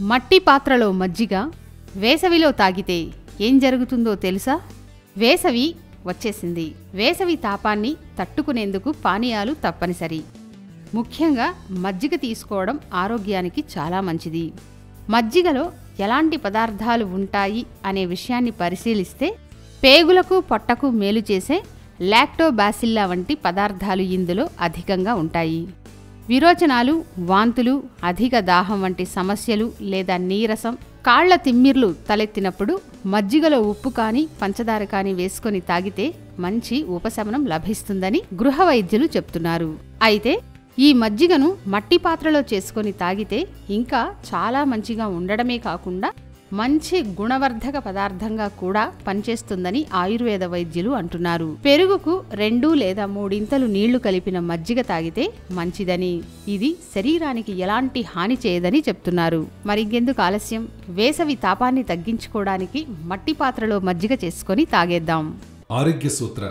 మట్టి పాత్రలో మజ్జిగ వేసవిలో తాగితే ఏం జరుగుతుందో తెలుసా? వేసవి వచ్చేసింది. వేసవి తాపాన్ని తట్టుకునేందుకు పానీయాలు తప్పనిసరి. ముఖ్యంగా మజ్జిగ తీసుకోవడం ఆరోగ్యానికి చాలా మంచిది. మజ్జిగలో ఎలాంటి పదార్థాలు ఉంటాయి అనే విషయాన్ని పరిశీలిస్తే పేగులకు పొట్టకు మేలు చేసే లాక్టోబాసిల్లా వంటి పదార్థాలు ఇందులో అధికంగా ఉంటాయి. విరోచనాలు వాంతులు అధిక దాహం వంటి సమస్యలు లేదా నీరసం కాళ్ళ తిమ్మిర్లు తలెత్తినప్పుడు మజ్జిగలో ఉప్పు కానీ పంచదార కానీ వేసుకొని తాగితే మంచి ఉపశమనం లభిస్తుందని గృహ వైద్యులు చెప్తున్నారు. అయితే ఈ మజ్జిగను మట్టి పాత్రలో చేసుకొని తాగితే ఇంకా చాలా మంచిగా ఉండడమే కాకుండా మంచి గుణవర్ధక పదార్థంగా కూడా పనిచేస్తుందని ఆయుర్వేద వైద్యులు అంటున్నారు. పెరుగుకు రెండు లేదా మూడింతలు నీళ్ళు కలిపిన మజ్జిగ తాగితే మంచిదని ఇది శరీరానికి ఎలాంటి హాని చేయదని చెప్తున్నారు. మరింకెందుకు ఆలస్యం? వేసవి తాపాన్ని తగ్గించుకోవడానికి మట్టి పాత్రలో మజ్జిగ చేసుకొని తాగేద్దాం. ఆరోగ్య సూత్ర